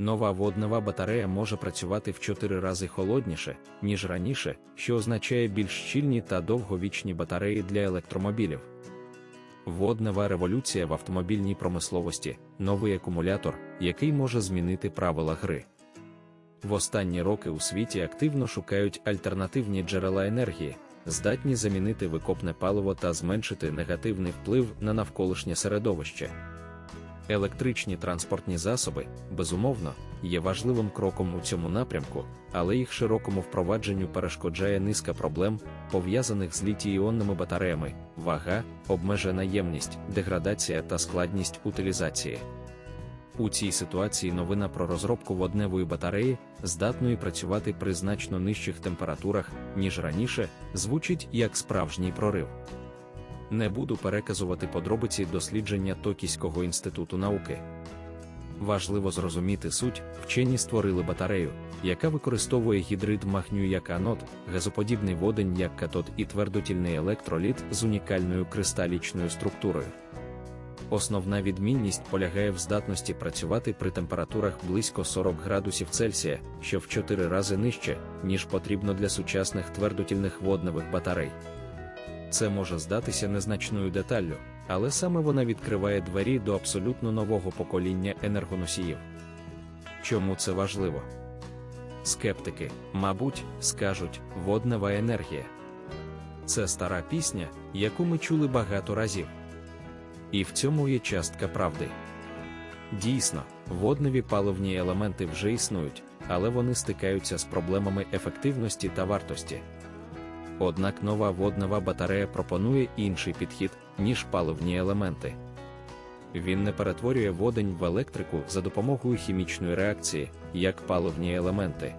Нова воднева батарея може працювати в 4 рази холодніше, ніж раніше, що означає більш щільні та довговічні батареї для електромобілів. Воднева революція в автомобільній промисловості новий акумулятор, який може змінити правила гри. В останні роки у світі активно шукають альтернативні джерела енергії, здатні замінити викопне паливо та зменшити негативний вплив на навколишнє середовище. Електричні транспортні засоби, безумовно, є важливим кроком у цьому напрямку, але їх широкому впровадженню перешкоджає низка проблем, пов'язаних з літій-іонними батареями, вага, обмежена ємність, деградація та складність утилізації. У цій ситуації новина про розробку водневої батареї, здатної працювати при значно нижчих температурах, ніж раніше, звучить як справжній прорив. Не буду переказувати подробиці дослідження Токійського інституту науки. Важливо зрозуміти суть, вчені створили батарею, яка використовує гідрид магнію як анод, газоподібний водень як катод і твердотільний електроліт з унікальною кристалічною структурою. Основна відмінність полягає в здатності працювати при температурах близько 40 градусів Цельсія, що в 4 рази нижче, ніж потрібно для сучасних твердотільних водневих батарей. Це може здатися незначною деталлю, але саме вона відкриває двері до абсолютно нового покоління енергоносіїв. Чому це важливо? Скептики, мабуть, скажуть воднева енергія. Це стара пісня, яку ми чули багато разів. І в цьому є частка правди. Дійсно, водневі паливні елементи вже існують, але вони стикаються з проблемами ефективності та вартості. Однак нова воднева батарея пропонує інший підхід, ніж паливні елементи. Він не перетворює водень в електрику за допомогою хімічної реакції, як паливні елементи.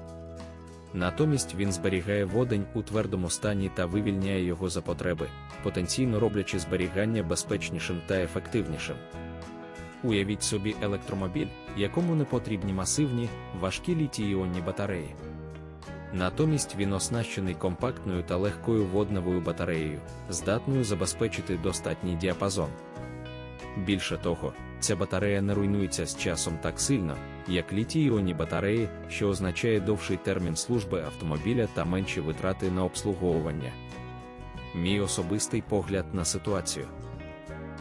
Натомість він зберігає водень у твердому стані та вивільняє його за потреби, потенційно роблячи зберігання безпечнішим та ефективнішим. Уявіть собі електромобіль, якому не потрібні масивні, важкі літій-іонні батареї. Натомість він оснащений компактною та легкою водневою батареєю, здатною забезпечити достатній діапазон. Більше того, ця батарея не руйнується з часом так сильно, як літій-іонні батареї, що означає довший термін служби автомобіля та менші витрати на обслуговування. Мій особистий погляд на ситуацію.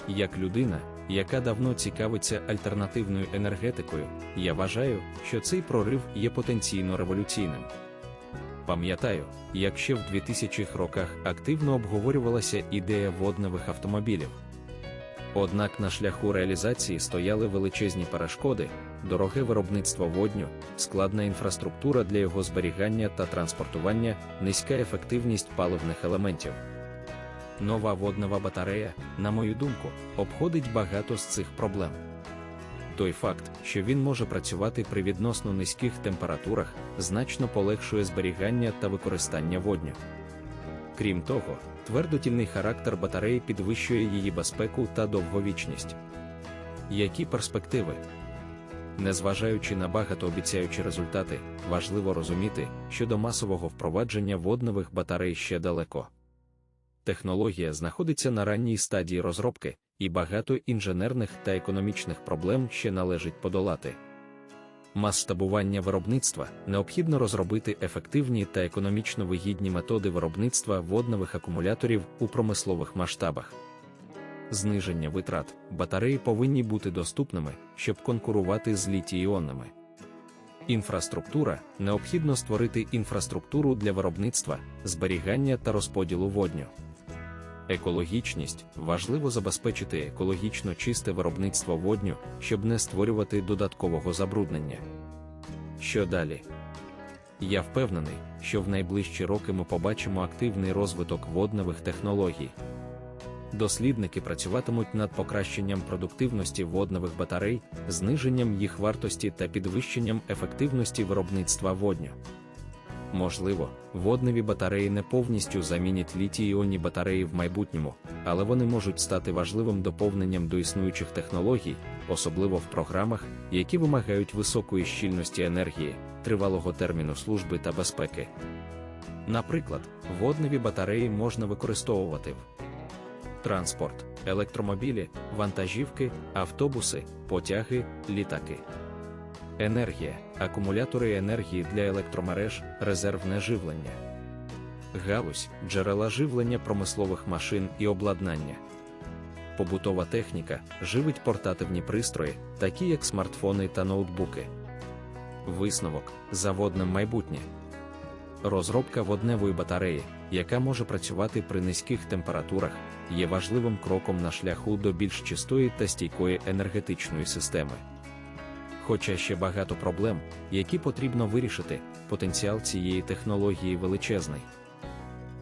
Як людина, яка давно цікавиться альтернативною енергетикою, я вважаю, що цей прорив є потенційно революційним. Пам'ятаю, як ще в 2000-х роках активно обговорювалася ідея водневих автомобілів. Однак на шляху реалізації стояли величезні перешкоди, дороге виробництво водню, складна інфраструктура для його зберігання та транспортування, низька ефективність паливних елементів. Нова воднева батарея, на мою думку, обходить багато з цих проблем. Той факт, що він може працювати при відносно низьких температурах, значно полегшує зберігання та використання водню. Крім того, твердотільний характер батареї підвищує її безпеку та довговічність. Які перспективи? Незважаючи на багатообіцяючі результати, важливо розуміти, що до масового впровадження водневих батарей ще далеко. Технологія знаходиться на ранній стадії розробки, і багато інженерних та економічних проблем ще належить подолати. Масштабування виробництва необхідно розробити ефективні та економічно вигідні методи виробництва водневих акумуляторів у промислових масштабах. Зниження витрат батареї повинні бути доступними, щоб конкурувати з літій-іонними. Інфраструктура необхідно створити інфраструктуру для виробництва, зберігання та розподілу водню. Екологічність важливо забезпечити екологічно чисте виробництво водню, щоб не створювати додаткового забруднення. Що далі? Я впевнений, що в найближчі роки ми побачимо активний розвиток водневих технологій. Дослідники працюватимуть над покращенням продуктивності водневих батарей, зниженням їх вартості та підвищенням ефективності виробництва водню. Можливо, водневі батареї не повністю замінять літій-іонні батареї в майбутньому, але вони можуть стати важливим доповненням до існуючих технологій, особливо в програмах, які вимагають високої щільності енергії, тривалого терміну служби та безпеки. Наприклад, водневі батареї можна використовувати в транспорт, електромобілі, вантажівки, автобуси, потяги, літаки. Енергія, акумулятори енергії для електромереж, резервне живлення. Галузь джерела живлення промислових машин і обладнання. Побутова техніка живить портативні пристрої, такі як смартфони та ноутбуки. Висновок заводне майбутнє. Розробка водневої батареї, яка може працювати при низьких температурах, є важливим кроком на шляху до більш чистої та стійкої енергетичної системи. Хоча ще багато проблем, які потрібно вирішити, потенціал цієї технології величезний.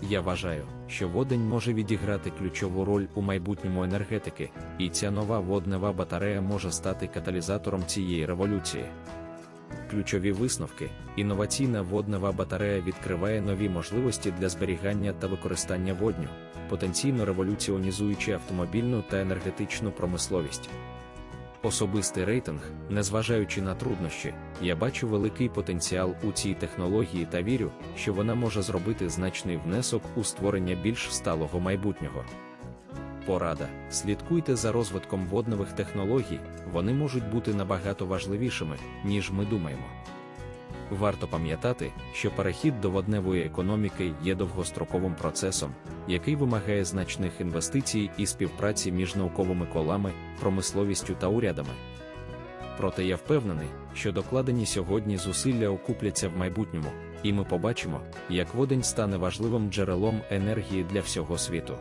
Я вважаю, що водень може відіграти ключову роль у майбутньому енергетики, і ця нова воднева батарея може стати каталізатором цієї революції. Ключові висновки: інноваційна воднева батарея відкриває нові можливості для зберігання та використання водню, потенційно революціонізуючи автомобільну та енергетичну промисловість. Особистий рейтинг, незважаючи на труднощі, я бачу великий потенціал у цій технології та вірю, що вона може зробити значний внесок у створення більш сталого майбутнього. Порада: слідкуйте за розвитком водневих технологій, вони можуть бути набагато важливішими, ніж ми думаємо. Варто пам'ятати, що перехід до водневої економіки є довгостроковим процесом, який вимагає значних інвестицій і співпраці між науковими колами, промисловістю та урядами. Проте я впевнений, що докладені сьогодні зусилля окупляться в майбутньому, і ми побачимо, як водень стане важливим джерелом енергії для всього світу.